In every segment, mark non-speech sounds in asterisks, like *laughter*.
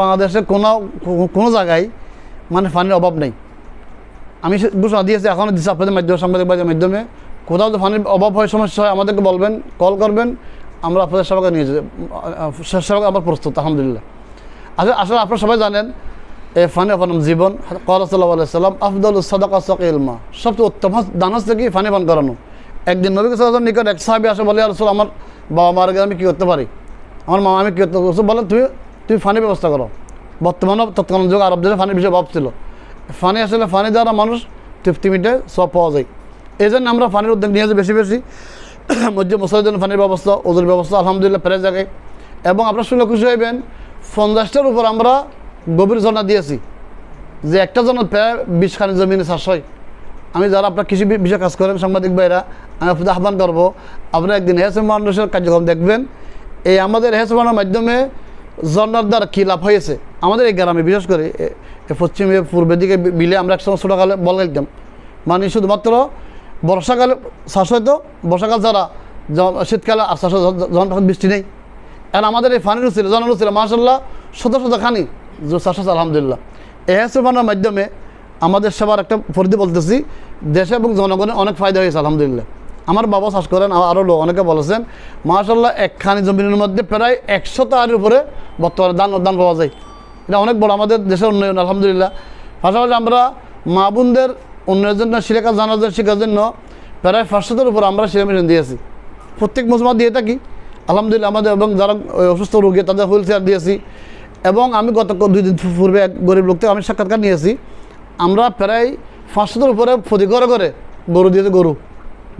বাংলাদেশে কোনো কোনো জায়গায় মানে পানির অভাব নেই। আমি ঘোষণা দিয়েছি এখনও দিচ্ছি আপনাদের মাধ্যমে, সাংবাদিক বাজারের মাধ্যমে। কোথাও যদি পানির অভাব হয়, সমস্যা হয়, আমাদেরকে বলবেন কল করবেন, আমরা আপনাদের সেবাকে নিয়ে যাই। সেবাকে আমার প্রস্তুত, আলহামদুলিল্লাহ। আসলে আসলে আপনারা সবাই জানেন, এ ফানি অপনম জীবন কলাসাল্লাহ সাল্লাম আফদুল সদাকা সবচেয়ে উত্তম দান হচ্ছে কি? ফানি পান করানো। একদিন নবী সাল্লাম নিকট এক সাহাবি আসে, বলে আসলে আমার বাবা মারা গেলে আমি কী করতে পারি? আমার মামা, আমি কী করতে বলে তুমি তুমি ফানি ব্যবস্থা করো। বর্তমানেও তৎকালীন যুগ আরব দেশে ফানির বিষয়ে অভাব ছিল। ফানি আসলে ফানি দ্বারা মানুষ তৃপ্তি মিটে সব পাওয়া যায়। এই জন্য আমরা ফানির উদ্যোগ নিয়েছি বেশি বেশি। মসজিদ, মসজিদের জন্য ফানির ব্যবস্থা ওদের ব্যবস্থা, আলহামদুলিল্লাহ, প্রায় জায়গায়। এবং আপনার শুনে খুশি হইবেন, পঞ্চাশটার উপর আমরা গভীর ঝর্ণা দিয়েছি। যে একটা জন্য প্রায় বিশ খানি জমিনে চাষ হয়। আমি যারা আপনার কৃষি বিষয়ে কাজ করেন, সাংবাদিক ভাইরা, আমি আপনাদের আহ্বান করব, আপনারা একদিন হেস মানুষের কার্যক্রম দেখবেন। এই আমাদের হেস মাধ্যমে ঝর্ণার দ্বারা কী লাভ হয়েছে? আমাদের এই গ্রামে, বিশেষ করে পশ্চিমে পূর্বের দিকে বিলে আমরা একসময় ছোটোকালে বল খেলতাম। মানে শুধুমাত্র বর্ষাকালে চাষ হয়তো বর্ষাকাল ছাড়া য- শীতকালে আর য- যখন বৃষ্টি নেই। আর আমাদের এই ফানিরও ছিল জনারও ছিল মার্শাল্লাহ শত শত খানি হচ্ছে আলহামদুলিল্লাহ। এহস বানার মাধ্যমে আমাদের সেবার একটা পরিধি বলতেছি, দেশে এবং জনগণের অনেক ফায়দা হয়েছে, আলহামদুলিল্লাহ। আমার বাবা চাষ করেন আর আরও লোক, অনেকে বলেছেন মার্শাল্লাহ একখানি জমিনের মধ্যে প্রায় একশো তার উপরে বর্তমানে দান দান পাওয়া যায়। এটা অনেক বড়, আমাদের দেশের উন্নয়ন, আলহামদুলিল্লাহ। পাশাপাশি আমরা মা বোনদের উন্নয়নের জন্য শিক্ষা জানার জন্য শেখার জন্য প্রায় পাঁচশোটার উপর আমরা শিক্ষা মেশিন দিয়েছি প্রত্যেক মজমা দিয়ে থাকি। আলহামদুলিল্লাহ আমাদের এবং যারা অসুস্থ রোগী, তাদের হুইল চেয়ার দিয়েছি এবং আমি গত দুই দিন পূর্বে এক গরিব লোক থেকে আমি সাক্ষাৎকার নিয়েছি। আমরা প্রায় পাঁচশোটার উপরে প্রতি ঘরে ঘরে গরু দিয়েছে, গরু।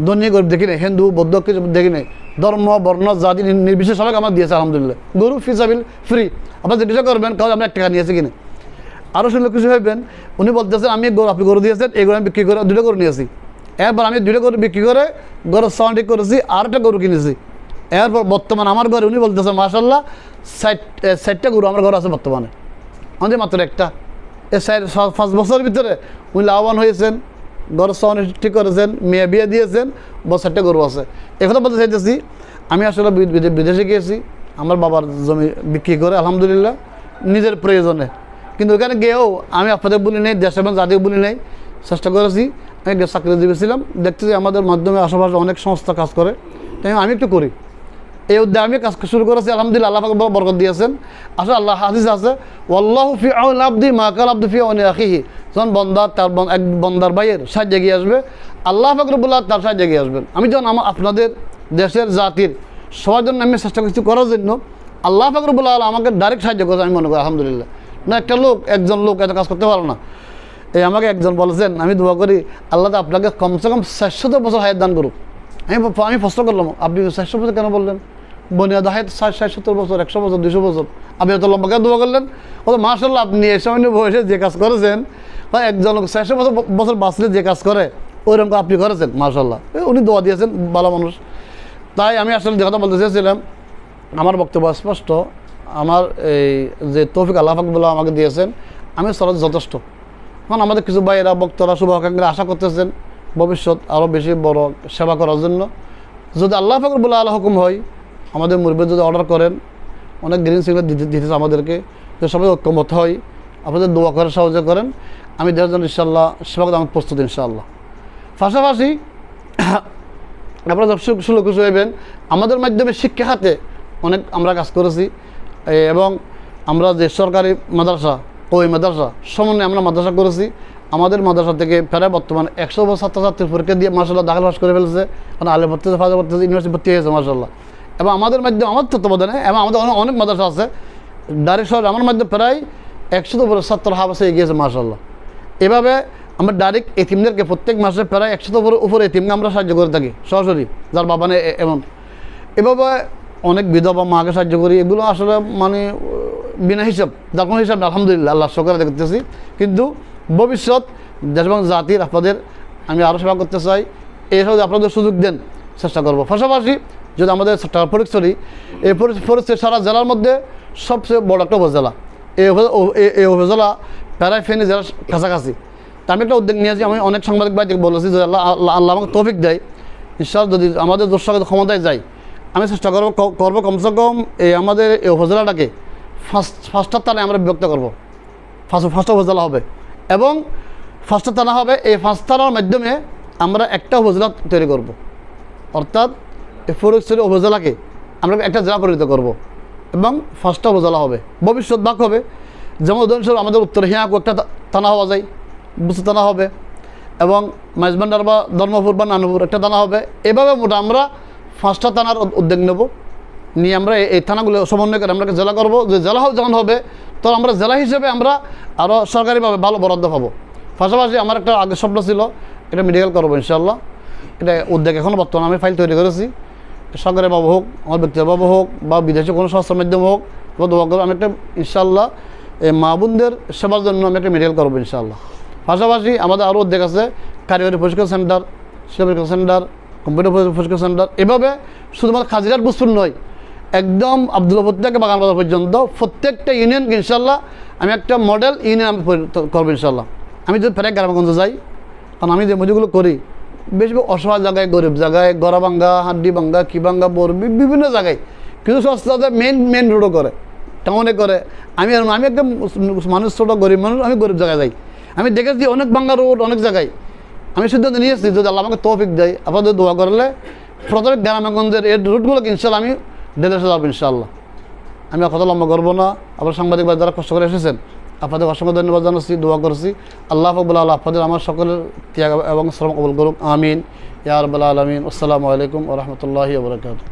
ধনী গরিব দেখি নাই, হিন্দু, বৌদ্ধ, কিছু দেখি নাই। ধর্ম, বর্ণ, জাতি নির্বিশেষ সবাইকে আমার দিয়েছে, আলহামদুলিল্লাহ। গরু ফিসাবিল ফ্রি আপনার জিজ্ঞাসা করবেন কারণ আমরা এক টাকা নিয়েছি কিনে। আরও শুনলে কিছু হইবেন উনি বলতেছেন আমি গরু আপনি গরু দিয়েছেন, এই গরু আমি বিক্রি করে দুটো গরু নিয়েছি। এরপর আমি দুটো গরু বিক্রি করে গরুর সাউন্ড ঠিক করেছি, আর একটা গরু কিনেছি। এরপর বর্তমান আমার ঘরে উনি বলতেছেন মাসাল্লাহ ষাট ষাটটা গরু আমার ঘরে আছে বর্তমানে। আমাদের মাত্র একটা। এই ষাট, পাঁচ বছরের ভিতরে উনি লাভবান হয়েছেন। গরুর সাউন্ড ঠিক করেছেন, মেয়ে বিয়ে দিয়েছেন ষাটটা গরু আছে। একথা বলতে চাইতেছি, আমি আসলে বিদেশে গিয়েছি, আমার বাবার জমি বিক্রি করে, আলহামদুলিল্লাহ, নিজের প্রয়োজনে। কিন্তু ওখানে গিয়েও আমি আপনাদের বলি নেই, দেশ এবং জাতীয় বলি নেই, চেষ্টা করেছি, আমি চাকরিজীবী ছিলাম, দেখতেছি আমাদের মাধ্যমে আশেপাশে অনেক সংস্থা কাজ করে, তাই আমি একটু করি। এই উদ্যোগে আমি কাজ শুরু করেছি, আলহামদুলিল্লাহ, আল্লাহ বরকত দিয়েছেন। আসলে আল্লাহ হাদিস আছে, ওয়াল্লাহু ফি আউন আব্দি মা কাল আব্দু ফি আউনি আখিহি। যখন বন্দার, তার এক বন্দার ভাইয়ের সাহায্য এগিয়ে আসবে, আল্লাহ ফাকরবুল্লাহ তার সাহায্য এগিয়ে আসবেন। আমি যখন আমার আপনাদের দেশের জাতির সবার জন্য আমি চেষ্টা করছি করার জন্য, আল্লাহ ফাকরবুল্লাহ আমাকে ডাইরেক্ট সাহায্য করেছে, আমি মনে করি, আলহামদুলিল্লাহ। না, একটা লোক, একজন লোক এত কাজ করতে পারে না। এই আমাকে একজন বলেছেন, আমি দোয়া করি, আল্লাহ তো আপনাকে কমসে কম চারশত বছর হায়াত দান করুক। আমি আমি প্রশ্ন করলাম, আপনি চারশো বছর কেন বললেন? বনিয়াদ হায়াত ষাট ষাট সত্তর বছর, একশো বছর দুশো বছর। আপনি এত লম্বা কেন দোয়া করলেন? ও তো মার্শাল্লাহ আপনি এ সময় বয়সে যে কাজ করেছেন বা একজন ষাটশো বছর বছর বাঁচলে যে কাজ করে, ওইরকম আপনি করেছেন মার্শাল্লাহ উনি দোয়া দিয়েছেন, ভালো মানুষ। তাই আমি আসলে যে কথা বলতে চেয়েছিলাম, আমার বক্তব্য স্পষ্ট। আমার এই যে তৌফিক আল্লাহ ফাকবুল্লাহ আমাকে দিয়েছেন, আমি সরজ যথেষ্ট। এখন আমাদের কিছু ভাইয়েরা বক্তরা শুভাকাঙ্ক্ষীরা আশা করতেছেন, ভবিষ্যৎ আরও বেশি বড় সেবা করার জন্য। যদি আল্লাহ ফাকরবুল্লাহ আল্লাহ হুকুম হয় আমাদের মুরব্বী যদি অর্ডার করেন, অনেক গ্রিন সিগন্যাল দিতে দিতেছে আমাদেরকে যে সবাই ঐক্যমত হয়। আপনাদের দোয়া করে সাহায্য করেন, আমি দেওয়ার জন্য ইনশাল্লাহ সেবা করতে আমি প্রস্তুত ইনশাআল্লাহ। পাশাপাশি *coughs* আপনারা দর্শক সুলভ খুশি হইবেন, আমাদের মাধ্যমে শিক্ষা খাতে অনেক আমরা কাজ করেছি। এবং আমরা যে সরকারি মাদ্রাসা, ওই মাদ্রাসা সমন্বয়ে আমরা মাদ্রাসা করেছি। আমাদের মাদ্রাসা থেকে প্রায় বর্তমানে একশো ছাত্রছাত্রীর পরীক্ষা দিয়ে মার্শাল্লাহ দাখিল পাস করে ফেলেছে। কারণ আলে ভর্তি ফাজা ভর্তি ইউনিভার্সিটি ভর্তি হয়েছে মার্শাল্লাহ এবং আমাদের মাধ্যমে আমার তত্ত্বাবধানে এবং আমাদের অনেক অনেক মাদ্রাসা আছে। ডাইরেক্ট শহর আমার মাধ্যমে প্রায় একশো উপরে ছাত্র হাবাসে এগিয়েছে মার্শাল্লাহ এভাবে আমরা ডাইরেক্ট এতিমদেরকে প্রত্যেক মাসে প্রায় একশো উপরে উপরে এতিমকে আমরা সাহায্য করে থাকি, সরাসরি। যার বাবা নেই এমন। এভাবে অনেক বিধবা মাকে সাহায্য করি। এগুলো আসলে মানে বিনা হিসাব যার কোনো হিসাব আলহামদুলিল্লাহ, আল্লাহ সকালে দেখতেছি কিন্তু ভবিষ্যৎ দেশ এবং জাতির আপনাদের আমি আরও সেবা করতে চাই। এই সব আপনাদের সুযোগ দেন, চেষ্টা করব। পাশাপাশি যদি আমাদের চট্টগ্রাম ফরিদচুরি এই ফরিদচুরি সারা জেলার মধ্যে সবচেয়ে বড় একটা উপজেলা। এই উপজেলা প্যারাই ফেনী জেলার কাছাকাছি। আমি একটা উদ্যোগ নিয়েছি, আমি অনেক সাংবাদিক ভাইকে বলেছি যে আল্লাহ আল্লাহ আমাকে তৌফিক দেয়। ঈশ্বর যদি আমাদের দর্শকের ক্ষমতায় যায় আমি চেষ্টা করব করব কমসে কম এই আমাদের এই উপজেলাটাকে ফার্স্ট ফার্স্টার থানায় আমরা বিভক্ত করব। ফার্স্ট ফার্স্ট উপজেলা হবে। এবং ফার্স্টার থানা হবে, এই ফার্স্ট থানার মাধ্যমে আমরা একটা উপজেলা তৈরি করব। অর্থাৎ এই ফরিদপুর উপজেলাকে আমরা একটা জেলা পরিণত করব। এবং ফার্স্টটা উপজেলা হবে। ভবিষ্যৎ ভাগ হবে। যেমন উদাহরণস্বরূপ আমাদের উত্তর হিয়াকু একটা থানা হওয়া যায় বুসু থানা হবে। এবং মাইজবান্ডার বা ধর্মপুর বা নানুপুর একটা থানা হবে। এভাবে মোটা আমরা পাঁচটা থানার উদ্যোগ নেব। নিয়ে আমরা এই- থানাগুলো সমন্বয় করে আমরা জেলা করব। যে জেলা হোক যখন হবে তখন আমরা জেলা হিসেবে আমরা আরও সরকারিভাবে ভালো বরাদ্দ পাবো। পাশাপাশি আমার একটা আগের স্বপ্ন ছিল, এটা মেডিকেল করব ইনশাল্লাহ এটা উদ্যোগ এখনও বর্তমানে আমি ফাইল তৈরি করেছি। সরকারি বাবু হোক, আমার ব্যক্তিগতভাবে হোক বা বিদেশে কোনো সংস্থার মাধ্যমে হোক বা দোয়া করব আমি একটা ইনশাল্লাহ এই মা বোনদের সেবার জন্য আমি একটা মেডিকেল করব ইনশাল্লাহ পাশাপাশি আমাদের আরও উদ্যোগ আছে, কারিগরি প্রশিক্ষণ সেন্টার শিল্প সেন্টার, কম্পিউটার প্রশিক্ষণ সেন্টার। এভাবে শুধুমাত্র খাজিরার বুসপুর নয়, একদম আবদুল্লাপুর থেকে বাগান বাজার পর্যন্ত প্রত্যেকটা ইউনিয়ন ইনশাল্লাহ আমি একটা মডেল ইউনিয়ন আমি করব ইনশাল্লাহ আমি যদি ফেরে গ্রামগঞ্জে যাই, কারণ আমি যে মজুগুলো করি বেশ অসহায় জায়গায়, গরিব জায়গায়, গড়া ভাঙ্গা, হাড্ডি ভাঙ্গা, কি ভাঙ্গা বর বি- বিভিন্ন জায়গায়। কিছু সংস্থা মেন মেন রোডও করে টাউনে করে। আমি আমি একদম মানুষ ছোটো, গরিব মানুষ, আমি গরিব জায়গায় যাই। আমি দেখেছি অনেক ভাঙ্গা রোড অনেক জায়গায়। আমি সিদ্ধান্ত নিয়েছি যদি আল্লাহ আমাকে তৌফিক দেয় আপনাদের দোয়া করলে প্রথমে গ্রামগঞ্জের এই রুটগুলোকে ইনশাল্লাহ আমি ডেলে যাব ইনশাল্লাহ আমি কথা লম্বা করব না। আবার সাংবাদিকবাদ যারা কষ্ট করে এসেছেন আপনাদের অসংখ্য ধন্যবাদ জানাচ্ছি, দোয়া করছি। আল্লাহ ফবুল্লা আল্লাহ আপনাদের আমার সকলের ত্যাগ এবং শ্রম কবুল করুক, আমিন। ইয়া আলমিন। আসসালামু আলাইকুম রহমতুল্লাহি ওবরাকাতু